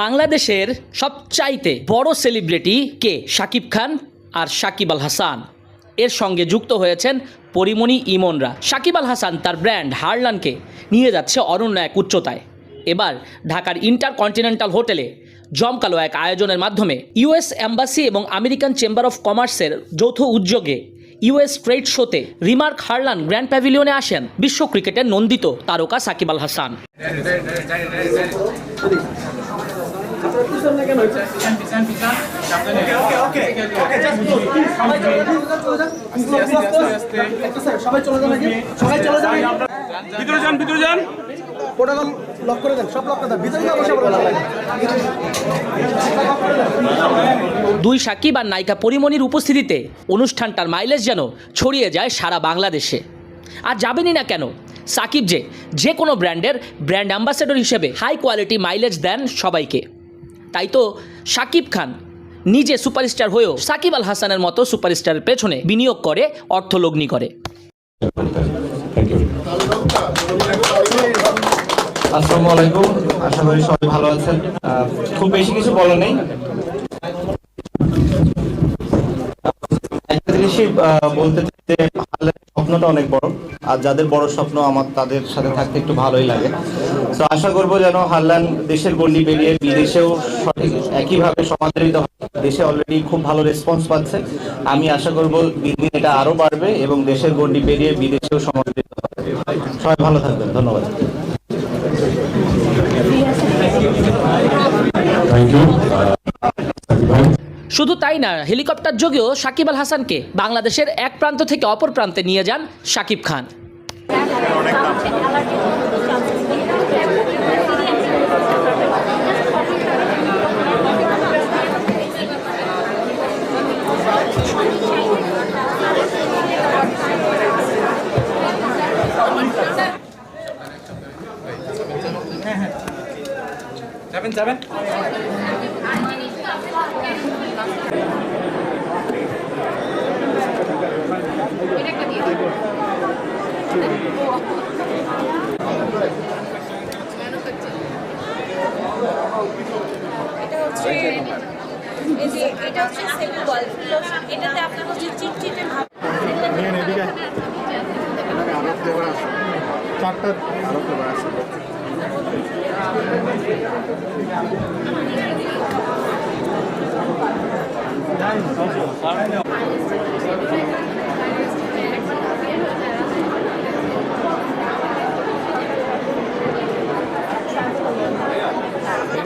বাংলাদেশের সবচাইতে বড় সেলিব্রিটি কে? শাকিব খান আর সাকিব আল হাসান। এর সঙ্গে যুক্ত হয়েছেন পরিমণি ইমনরা। সাকিব আল হাসান তার ব্র্যান্ড হারলানকে নিয়ে যাচ্ছে অরণ্য এক উচ্চতায়। এবার ঢাকার ইন্টারকন্টিনেন্টাল হোটেলে জমকালো এক আয়োজনের মাধ্যমে ইউএস অ্যাম্বাসি এবং আমেরিকান চেম্বার অফ কমার্সের যৌথ উদ্যোগে ইউএস ট্রেড শোতে রিমার্ক হারলান গ্র্যান্ড প্যাভিলিয়নে আসেন বিশ্ব ক্রিকেটের নন্দিত তারকা সাকিব আল হাসান সবাই ভিতরে যান ভিতরে যান প্রোটোকল লক করে দেন সব লক করে দেন ভিতরে বসে দুই সাকিব আর নায়িকা পরিমণির উপস্থিতিতে অনুষ্ঠানটার মাইলেজ যেন ছড়িয়ে যায় সারা বাংলাদেশে। আর যাবেনই না কেন? সাকিব যে যে কোনো ব্র্যান্ডের ব্র্যান্ড অ্যাম্বাসেডর হিসেবে হাই কোয়ালিটি মাইলেজ দেন সবাইকে। তাই তো সাকিব খান নিজে সুপারস্টার হয়েও সাকিব আল হাসানের মতো সুপারস্টারের পেছনে বিনিয়োগ করে অর্থলগ্নি করে। আসসালামু আলাইকুম। আশা করি সবাই ভালো আছেন। খুব বেশি কিছু নেই। একটা জিনিসই বলতে চাই যে হারল্যান্ড স্বপ্নটা অনেক বড়। আর যাদের বড় স্বপ্ন আমার তাদের সাথে থাকতে একটু ভালোই লাগে। তো আশা করব যেন হারল্যান্ড দেশের গন্ডি পেরিয়ে বিদেশেও সঠিক একইভাবে সমাদরিত হয় দেশে অলরেডি খুব ভালো রেসপন্স পাচ্ছে। আমি আশা করব দিন দিন এটা আরও বাড়বে এবং দেশের গন্ডি পেরিয়ে বিদেশেও সমাদরিত হবে সবাই ভালো থাকবেন ধন্যবাদ। শুধু তাই না হেলিকপ্টার যোগেও সাকিব আল হাসানকে বাংলাদেশের এক প্রান্ত থেকে অপর প্রান্তে নিয়ে যান সাকিব খান। যাবেন যাবেন এটা হচ্ছে হচ্ছে সেলুবল এটাতে আপনার হচ্ছে চিটচিটে ভাব চারটা 哎好的好的好